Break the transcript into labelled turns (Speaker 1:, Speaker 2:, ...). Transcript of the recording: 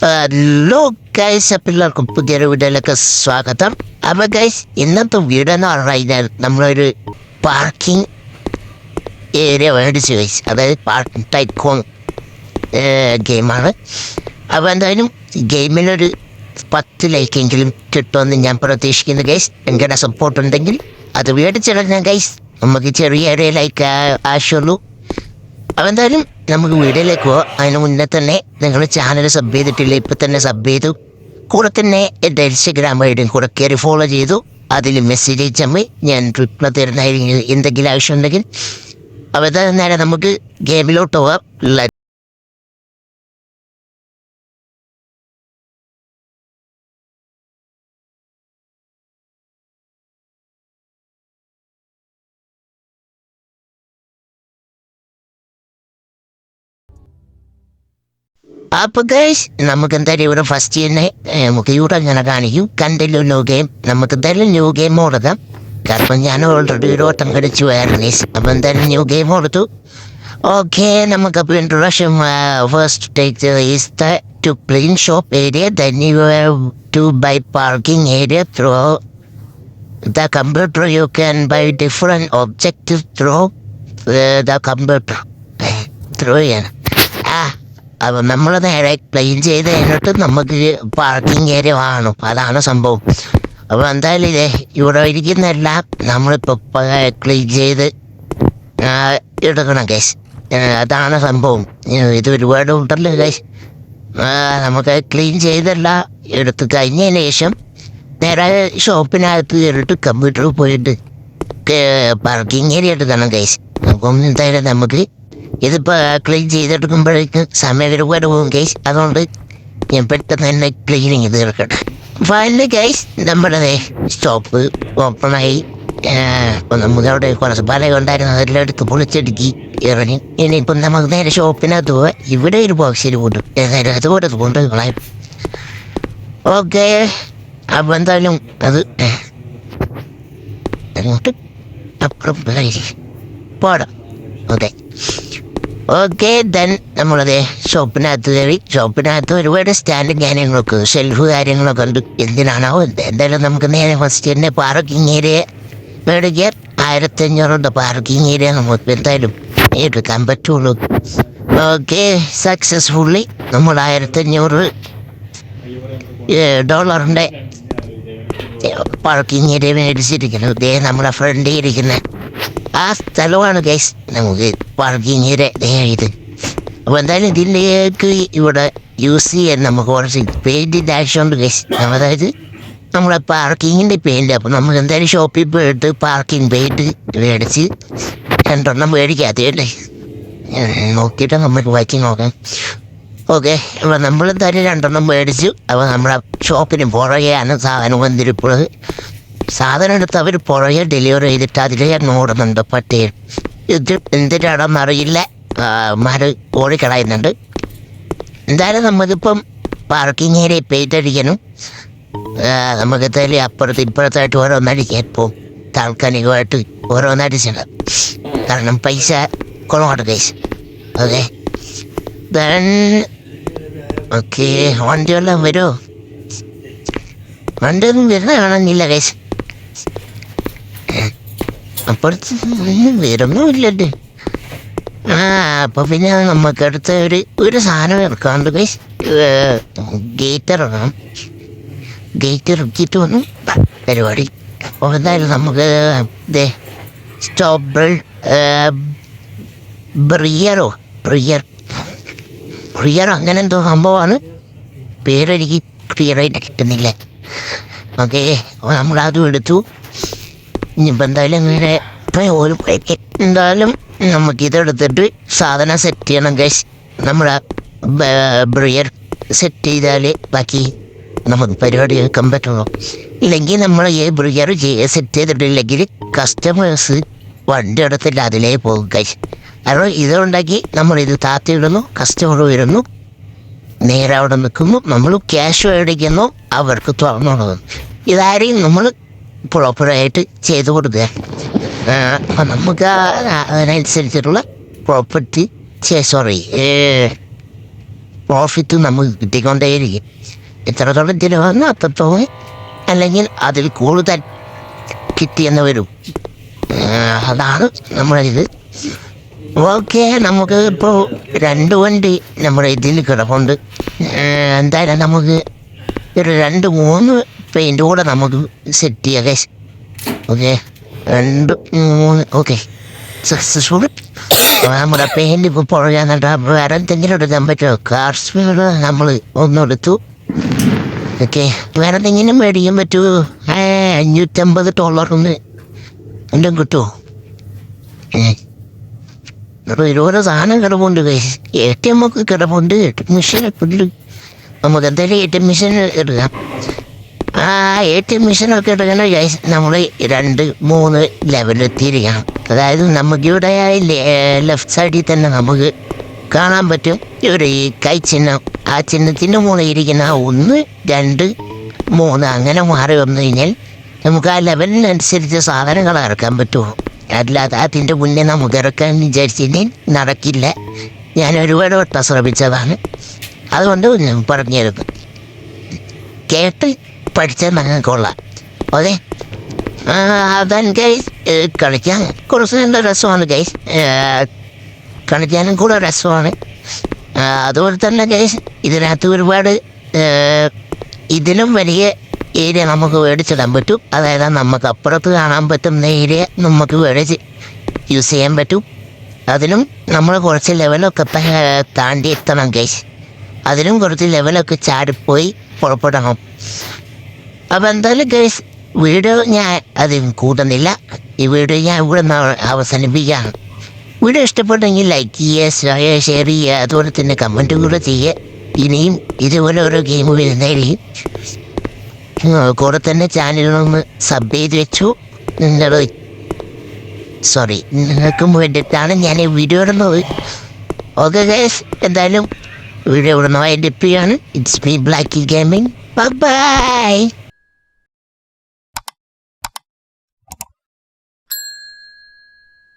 Speaker 1: Hello guys എല്ലാവർക്കും പുതിയൊരു വീഡിയോയിലേക്ക് സ്വാഗതം അപ്പോൾ ഗൈസ് ഇന്നത്തെ വീഡിയോ എന്ന് പറഞ്ഞു കഴിഞ്ഞാൽ നമ്മളൊരു പാർക്കിംഗ് ഏരിയ മേടിച്ചു ഗൈസ് അതായത് പാർക്കിംഗ് ടൈക്കോൺ ഗെയിമാണ് അപ്പോൾ എന്തായാലും ഗെയിമിനൊരു പത്ത് ലൈക്കെങ്കിലും കിട്ടുമെന്ന് ഞാൻ പ്രതീക്ഷിക്കുന്നു ഗൈസ് എങ്ങനെ സപ്പോർട്ട് ഉണ്ടെങ്കിൽ അത് മേടിച്ചിടാം ഗൈസ് നമുക്ക് ചെറിയ ഏരിയ ലൈക്ക് ആവശ്യമുള്ളൂ അപ്പോൾ എന്തായാലും നമുക്ക് വീഡിയോയിലേക്ക് പോവാം അതിന് മുന്നേ തന്നെ നിങ്ങൾ ചാനൽ സബ് ചെയ്തിട്ടില്ല? ഇപ്പം തന്നെ സബ് ചെയ്തു. കൂടെ തന്നെ എന്റെ ഇൻസ്റ്റഗ്രാം ഐ ഡിയും കൂടെ കയറി ഫോളോ ചെയ്തു. അതിൽ മെസ്സേജ് അയച്ചമ്മ ഞാൻ റിപ്ലൈ തരുന്നതായിരിക്കും. എന്തെങ്കിലും ആവശ്യമുണ്ടെങ്കിൽ അപ്പോൾ നേരെ നമുക്ക് ഗെയിമിലോട്ട് Let- അപ്പൊ ഗൈസ് നമുക്ക് എന്തായാലും ഇവിടെ ഫസ്റ്റ് തന്നെ നമുക്ക് ഇവിടെ അങ്ങനെ കാണിക്കും. കണ്ടല്ലോ ന്യൂ ഗെയിം നമുക്ക് എന്തായാലും ന്യൂ ഗെയിം ഓടതാം കാരണം ഞാൻ ഓൾറെഡി ഒരു ഓട്ടം കളിച്ചു വയർനീസ് ഗൈസ് അപ്പൊ എന്തായാലും ന്യൂ ഗെയിം ഓടുത്തു. ഓക്കെ നമുക്കപ്പോൾ introduction first take is the to clean shop area then you to buy parking area through the computer you can buy different objective throw the computer throw ചെയ്യണം ആ അപ്പം നമ്മൾ നേരെ clean ചെയ്ത് കഴിഞ്ഞിട്ട് നമുക്ക് പാർക്കിംഗ് ഏരിയ വേണം അതാണ് സംഭവം. അപ്പോൾ എന്തായാലും ഇതേ ഇവിടെ ഇരിക്കുന്നെല്ലാം നമ്മളിപ്പോൾ ക്ലീൻ ചെയ്ത് എടുക്കണം കേസ് അതാണ് സംഭവം. ഇത് ഒരുപാട് ഉണ്ടല്ലോ കേസ് നമുക്ക് ക്ലീൻ ചെയ്തെല്ലാം എടുത്ത് കഴിഞ്ഞതിന് ശേഷം നേരെ ഷോപ്പിനകത്ത് കയറിയിട്ട് കമ്പ്യൂട്ടറിൽ പോയിട്ട് പാർക്കിംഗ് ഏരിയ എടുക്കണം കേസ് അപ്പം എന്തായാലും നമുക്ക് ഇതിപ്പോൾ ക്ലീൻ ചെയ്തെടുക്കുമ്പോഴേക്കും പോകും കേസ് അതുകൊണ്ട് ഞാൻ പെട്ടെന്ന് തന്നെ ക്ലീനിങ് തീർക്കട്ടെ. ഫൈനലി കേസ് നമ്മുടെ സ്റ്റോപ്പ് ഓപ്പണായി അവിടെ കുറച്ച് പല ഉണ്ടായിരുന്നു. അതെല്ലാം എടുത്ത് പൊളിച്ചടുക്കി ഇറങ്ങി. ഇനിയിപ്പം നമുക്ക് നേരെ ഷോപ്പിനകത്ത് പോവാം. ഇവിടെ ഒരു ബോക്സിൽ കൊണ്ടു ഏതായാലും അതുപോലെ കൊണ്ട് കളയും ഓക്കെ അപ്പം എന്തായാലും അത് അങ്ങോട്ട് അപ്പുറം പോടാം. ഓക്കെ ഓക്കെ ദൻ നമ്മളത് ഷോപ്പിനകത്ത് കയറി ഷോപ്പിനകത്ത് ഒരുപാട് സ്റ്റാൻഡും കാര്യങ്ങളൊക്കെ ഷെൽഫ് കാര്യങ്ങളൊക്കെ ഉണ്ട്. എന്തിനാണോ എന്ത് എന്തായാലും നമുക്ക് നേരെ ഫസ്റ്റ് തന്നെ പാർക്കിംഗ് ഏരിയ മേടിക്കാൻ ആയിരത്തി അഞ്ഞൂറിന്റെ പാർക്കിംഗ് ഏരിയ നമുക്ക് എന്തായാലും എടുക്കാൻ പറ്റുള്ളൂ. ഓക്കെ സക്സസ്ഫുള്ളി നമ്മൾ ആയിരത്തി അഞ്ഞൂറ് ഡോളറിന്റെ പാർക്കിംഗ് ഏരിയ മേടിച്ചിരിക്കുന്നു. ദേ നമ്മുടെ ഫ്രണ്ട് ഇരിക്കുന്ന. ആ സ്ഥലമാണ് ഗൈസ് നമുക്ക് ദേ ഇത്. അപ്പോൾ എന്തായാലും ഇതിലേക്ക് ഇവിടെ യൂസ് ചെയ്യാൻ നമുക്ക് കുറച്ച് പെയിന്റിന്റെ ആവശ്യമുണ്ട് ഗൈസ് അതായത് നമ്മളെ പാർക്കിങ്ങിന്റെ പെയിന്റ് അപ്പോൾ നമുക്ക് എന്തായാലും ഷോപ്പിൽ പോയിട്ട് പാർക്കിംഗ് പെയിന്റ് മേടിച്ച് രണ്ടെണ്ണം മേടിക്കാത്തേ അല്ലേ നോക്കിയിട്ട് നമുക്ക് വായിച്ച് നോക്കാം. ഓക്കെ അപ്പോൾ നമ്മൾ എന്തായാലും രണ്ടെണ്ണം മേടിച്ചു. അപ്പോൾ നമ്മളെ ഷോപ്പിന് പുറകെയാണ് സാധനം വന്നിരിപ്പുള്ളത് സാധനം എടുത്ത് അവർ പുഴയെ ഡെലിവറി ചെയ്തിട്ട് അതിൽ ഞാൻ ഓടുന്നുണ്ട് പട്ടിയിൽ ഇത് എന്തിനാണെന്ന് അറിയില്ല. മാര് ഓടിക്കളയുന്നുണ്ട് എന്തായാലും നമുക്കിപ്പം പാർക്കിംഗ് ഏരിയ പെയിന്റ് അടിക്കണം ആ, നമുക്ക് എന്തായാലും അപ്പുറത്ത് ഇപ്പുറത്തായിട്ട് ഓരോന്നടിക്കാൻ പോവും താൽക്കാലികമായിട്ട് ഓരോന്നടിച്ചിട്ട് കാരണം പൈസ കുറവാണ് കേസ് ഓക്കെ ദൻ ഓക്കെ വണ്ടിയെല്ലാം വരുമോ വണ്ടിയൊന്നും വരുന്ന കാണാനില്ല കേസ് അപ്പുറത്ത് ഒന്നും വരുന്നുമില്ലല്ലേ ആ അപ്പൊ പിന്നെ നമുക്ക് അടുത്ത ഒരു ഒരു സാധനം ഇറക്കാണ്ട് ഗൈസ് ഗേറ്റ് ഇറങ്ങണം ഗേറ്റ് ഇറക്കിയിട്ട് വന്നു പരിപാടി. അപ്പോൾ എന്തായാലും നമുക്ക് ദേ സ്റ്റോബിൾ ബ്രിയറോ ബ്രിയർ ബ്രിയർ അങ്ങനെ എന്തോ സംഭവമാണ്. പേരെനിക്ക് ക്ലിയറായിട്ട് കിട്ടുന്നില്ല. ഓക്കെ അപ്പോൾ നമ്മളതും എടുത്തു. ഇനിയിപ്പോൾ എന്തായാലും ഇങ്ങനെ ഇപ്പം ഒരു എന്തായാലും എന്തായാലും നമുക്കിതെടുത്തിട്ട് സാധനം സെറ്റ് ചെയ്യണം ഗൈസ് നമ്മുടെ ബ്രിയർ സെറ്റ് ചെയ്താൽ ബാക്കി നമുക്ക് പരിപാടി വെക്കാൻ പറ്റുള്ളൂ. ഇല്ലെങ്കിൽ നമ്മൾ ഈ ബ്രിയർ സെറ്റ് ചെയ്തിട്ടില്ലെങ്കിൽ കസ്റ്റമേഴ്സ് വണ്ടി എടുത്തിട്ട് അതിലേ പോകും ഗൈസ് കാരണം ഇതുണ്ടാക്കി നമ്മൾ ഇത് താത്തിയിടുന്നു കസ്റ്റമർ വരുന്നു നേരെ അവിടെ നിൽക്കുന്നു നമ്മൾ ക്യാഷ് മേടിക്കുന്നു അവർക്ക് തുറന്നുള്ളത് ഇതാരെയും നമ്മൾ പ്രോപ്പറായിട്ട് ചെയ്തു കൊടുക്കുക അപ്പം നമുക്ക് അതിനനുസരിച്ചിട്ടുള്ള പ്രോപ്പർട്ടി സോറി പ്രോഫിറ്റ് നമുക്ക് കിട്ടിക്കൊണ്ടേയിരിക്കും. എത്രത്തോളം ചിലവെന്ന് അത്രത്തോളം അല്ലെങ്കിൽ അതിൽ കൂടുതൽ കിട്ടിയെന്ന് വരും അതാണ് നമ്മുടെ ഇത്. ഓക്കെ നമുക്ക് ഇപ്പോൾ രണ്ട് വണ്ടി നമ്മുടെ ഇതിൽ കിടപ്പുണ്ട്. എന്തായാലും നമുക്ക് ഒരു രണ്ട് മൂന്ന് പെയിന്റ് കൂടെ നമുക്ക് സെറ്റ് ചെയ്യാം കേസ് ഓക്കെ രണ്ട് മൂന്ന് ഓക്കെ സക്സസ്ഫുൾ നമ്മുടെ പെയിന്റ് ഇപ്പോൾ പുറകെ വേറെ എന്തെങ്കിലും എടുക്കാൻ പറ്റുമോ? കാർ സ്പീഡ് നമ്മൾ ഒന്നെടുത്തു ഓക്കെ വേറെ എന്തെങ്കിലും മേടിക്കാൻ പറ്റുമോ? ഏ അഞ്ഞൂറ്റമ്പത് ഡോളറിന് എന്തും കിട്ടുമോ? ഇവിടെ ഒരുപാട് സാധനം കിടപ്പുണ്ട് എ ടി എം ഒക്കെ കിടപ്പുണ്ട് എം മെഷീനൊക്കെ ഉണ്ട്. നമുക്ക് എന്തായാലും എ ടി എം മെഷീൻ എടുക്കാം. ആ എ ടി എം മെഷീനൊക്കെ ഇട്ടിങ്ങനെ നമ്മൾ രണ്ട് മൂന്ന് ലെവലെത്തിയിരിക്കണം അതായത് നമുക്ക് നമുക്കിവിടെ ലെഫ്റ്റ് സൈഡിൽ തന്നെ നമുക്ക് കാണാൻ പറ്റും. ഇവിടെ ഈ കൈ ചിഹ്നം ആ ചിഹ്നത്തിന്റെ മുകളിൽ ഇരിക്കുന്ന ഒന്ന് രണ്ട് മൂന്ന് അങ്ങനെ മാറി വന്നു കഴിഞ്ഞാൽ നമുക്ക് ആ ലെവലിനനുസരിച്ച് സാധനങ്ങൾ ഇറക്കാൻ പറ്റുമോ? അല്ലാതെ അതിന്റെ മുന്നേ നമുക്ക് ഇറക്കാൻ വിചാരിച്ചില്ലെങ്കിൽ നടക്കില്ല. ഞാൻ ഒരുപാട് വട്ടം ശ്രമിച്ചതാണ്. അതുകൊണ്ട് പറഞ്ഞിരുന്നു കേട്ട് പഠിച്ചാൽ നിങ്ങൾക്ക് കൊള്ളാം. അതെ അതാണ് ഗൈസ് കളിക്കാൻ കുറച്ച് നല്ല രസമാണ് ഗൈസ് കളിക്കാനും കൂടെ രസമാണ്. അതുപോലെ തന്നെ ഗൈസ് ഇതിനകത്ത് ഒരുപാട് ഇതിലും വലിയ ഏരിയ നമുക്ക് മേടിച്ചിടാൻ പറ്റും. അതായത് നമുക്ക് അപ്പുറത്ത് കാണാൻ പറ്റുന്ന ഏരിയ നമുക്ക് മേടിച്ച് യൂസ് ചെയ്യാൻ പറ്റും. അതിനും നമ്മൾ കുറച്ച് ലെവലൊക്കെ താണ്ടി എത്തണം ഗൈസ് അതിനും കുറച്ച് ലെവലൊക്കെ ചാടിപ്പോയി പുറപ്പെടണം. അപ്പം എന്തായാലും ഗൈസ് വീഡിയോ ഞാൻ അതിൽ കൂടുന്നില്ല ഈ വീഡിയോ ഞാൻ ഇവിടെ നിന്ന് അവസാനിപ്പിക്കുകയാണ് വീഡിയോ ഇഷ്ടപ്പെട്ടെങ്കിൽ ലൈക്ക് ചെയ്യുക ഷെയർ ചെയ്യുക അതുപോലെ തന്നെ കമന്റ് കൂടെ ചെയ്യുക. ഇനിയും ഇതുപോലെ ഓരോ ഗെയിം വരുന്നതായിരിക്കും. ഉം, കൂടെ തന്നെ ചാനലിലൊന്ന് സബ് ചെയ്ത് വെച്ചു. നിങ്ങൾ സോറി നിങ്ങൾക്കും വേണ്ടിയിട്ടാണ് ഞാൻ ഈ വീഡിയോ ഇടുന്നത്. ഓക്കെ ഗൈസ് എന്തായാലും വീഡിയോ ഇടുന്ന വൈൻഡപ്പ് ചെയ്യാണ്. It's me black gaming bye